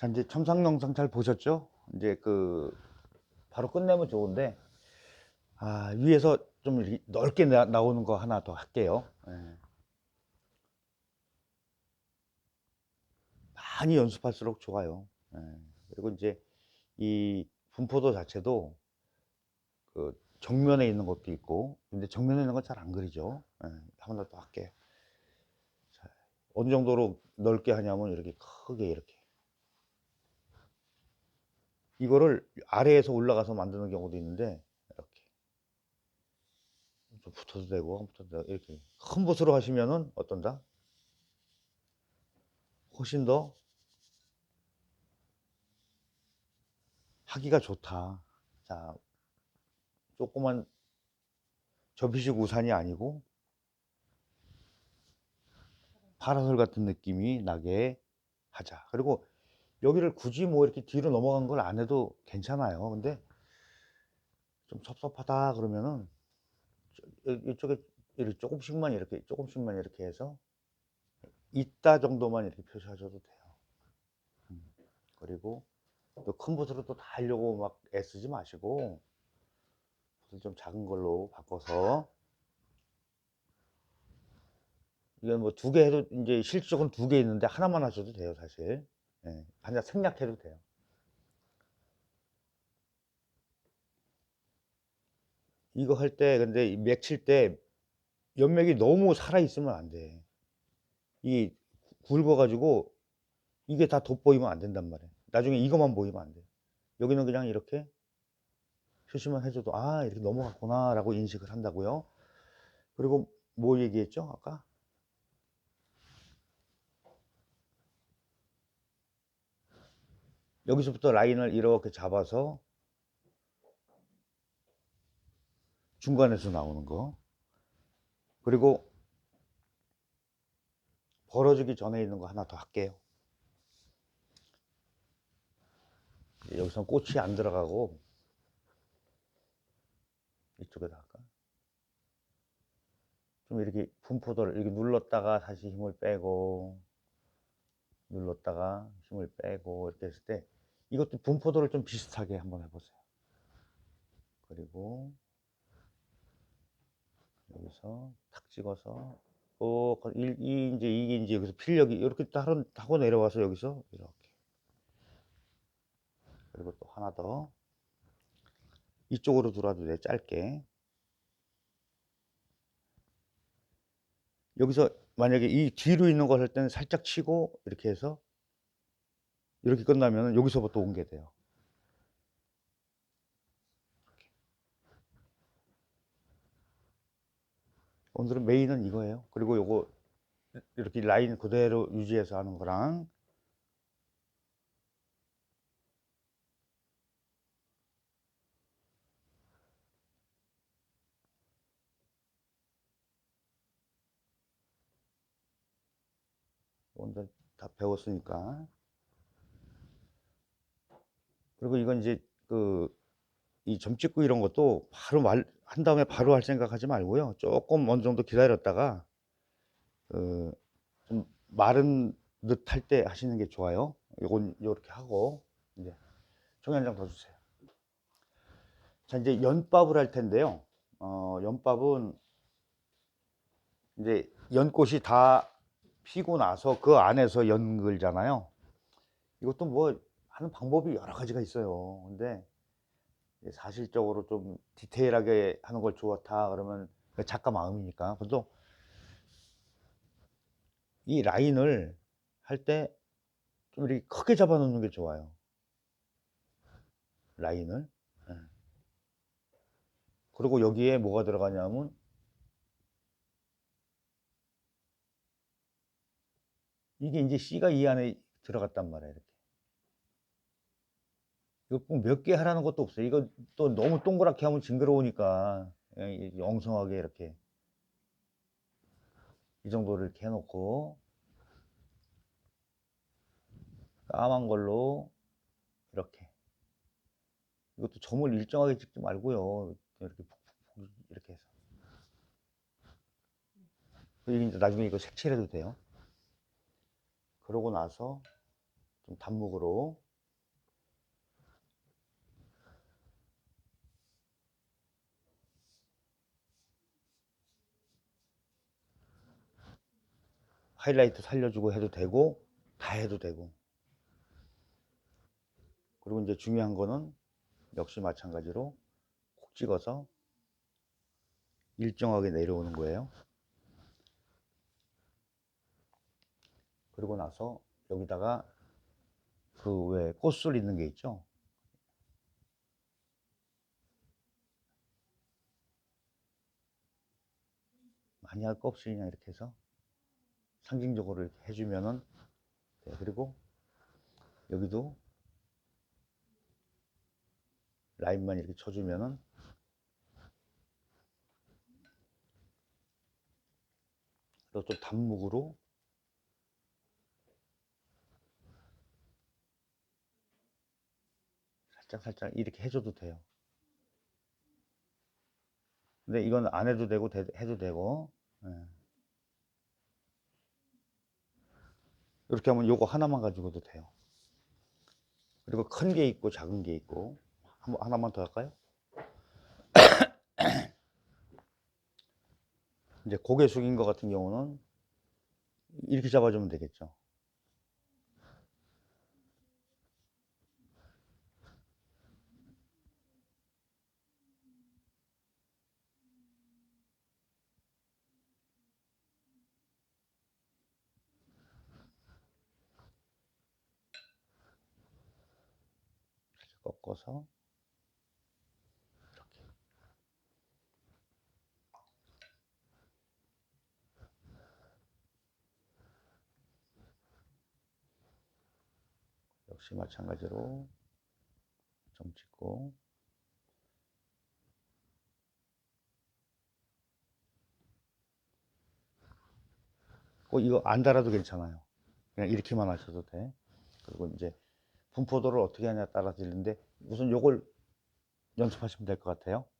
자, 이제 첨삭 영상 잘 보셨죠? 이제 그, 바로 끝내면 좋은데, 아, 위에서 좀 넓게 나, 나오는 거 하나 더 할게요. 예. 많이 연습할수록 좋아요. 예. 그리고 이제 이 분포도 자체도 그 정면에 있는 것도 있고, 근데 정면에 있는 건 잘 안 그리죠. 예. 한번 더 할게요. 자, 어느 정도로 넓게 하냐면 이렇게 크게 이렇게. 이거를 아래에서 올라가서 만드는 경우도 있는데 이렇게 좀 붙어도 되고 안 붙어도 되고 이렇게 큰 붓으로 하시면은 어떤다? 훨씬 더 하기가 좋다. 자, 조그만 접이식 우산이 아니고 파라솔 같은 느낌이 나게 하자. 그리고 여기를 굳이 뭐 이렇게 뒤로 넘어간 걸 안 해도 괜찮아요. 근데 좀 섭섭하다 그러면은 이쪽에 이렇게 조금씩만 이렇게 조금씩만 이렇게 해서 있다 정도만 이렇게 표시하셔도 돼요. 음, 그리고 또 큰 붓으로 또 다 하려고 막 애쓰지 마시고 붓을 좀 작은 걸로 바꿔서 이건 뭐 두 개 해도 이제 실적은 두개 있는데 하나만 하셔도 돼요, 사실. 예, 반자 생략해도 돼요. 이거 할 때 근데 맥칠 때 연맥이 너무 살아 있으면 안 돼. 이 굵어 가지고 이게 다 돋보이면 안 된단 말이에요. 나중에 이것만 보이면 안 돼. 여기는 그냥 이렇게 표시만 해줘도 아 이렇게 넘어갔구나 라고 인식을 한다고요. 그리고 뭐 얘기했죠 아까? 여기서부터 라인을 이렇게 잡아서 중간에서 나오는 거. 그리고 벌어지기 전에 있는 거 하나 더 할게요. 여기서 꽃이 안 들어가고 이쪽에다 할까? 좀 이렇게 분포도를 이렇게 눌렀다가 다시 힘을 빼고 눌렀다가 힘을 빼고 이렇게 했을 때 이것도 분포도를 좀 비슷하게 한번 해보세요. 그리고 여기서 탁 찍어서 어, 이, 이 이제 이게 이제 여기서 필력이 이렇게 하고, 하고 내려와서 여기서 이렇게. 그리고 또 하나 더. 이쪽으로 들어와도 돼 짧게. 여기서 만약에 이 뒤로 있는 걸 할 때는 살짝 치고 이렇게 해서 이렇게 끝나면 여기서부터 옮게 돼요. 이렇게. 오늘은 메인은 이거예요. 그리고 요거 이렇게 라인 그대로 유지해서 하는 거랑 오늘 다 배웠으니까. 그리고 이건 이제 그 이 점 찍고 이런 것도 바로 말 한 다음에 바로 할 생각하지 말고요. 조금 어느 정도 기다렸다가 그 좀 마른 듯 할 때 하시는 게 좋아요. 요건 요렇게 하고 이제 종이 한 장 더 주세요. 자 이제 연밥을 할 텐데요. 어 연밥은 이제 연꽃이 다 피고 나서 그 안에서 연글잖아요. 이것도 뭐 하는 방법이 여러 가지가 있어요. 근데 사실적으로 좀 디테일하게 하는 걸 좋다 그러면 그 작가 마음이니까. 그래도 이 라인을 할 때 좀 이렇게 크게 잡아 놓는 게 좋아요. 라인을. 예. 그리고 여기에 뭐가 들어가냐면 이게 이제 C가 이 안에 들어갔단 말이에요. 이렇게. 이거 꼭 몇 개 하라는 것도 없어요. 이거 또 너무 동그랗게 하면 징그러우니까 예, 이- 엉성하게 이렇게 이 정도를 이렇게 해놓고 까만 걸로 이렇게 이것도 점을 일정하게 찍지 말고요. 이렇게 푹푹푹 이렇게 해서 이제 나중에 이거 색칠해도 돼요. 그러고 나서 좀 단목으로 하이라이트 살려주고 해도 되고 다 해도 되고 그리고 이제 중요한 거는 역시 마찬가지로 콕 찍어서 일정하게 내려오는 거예요. 그리고 나서 여기다가 그 왜 꽃술 있는 게 있죠. 많이 할거 그냥 이렇게 해서 상징적으로 이렇게 해주면은 네, 그리고 여기도 라인만 이렇게 쳐주면은 그리고 또 단목으로 살짝 살짝 이렇게 해줘도 돼요. 근데 이건 안 해도 되고 돼- 해도 되고 예. 이렇게 하면 요거 하나만 가지고도 돼요. 그리고 큰 게 있고 작은 게 있고 한번 하나만 더 할까요? 이제 고개 숙인 것 같은 경우는 이렇게 잡아주면 되겠죠. 꺾어서 이렇게 역시 마찬가지로 점 찍고 꼭 이거 안 달아도 괜찮아요. 그냥 이렇게만 하셔도 돼. 그리고 이제 분포도를 어떻게 하냐에 따라 들리는데 우선 요걸 연습하시면 될 것 같아요. 네.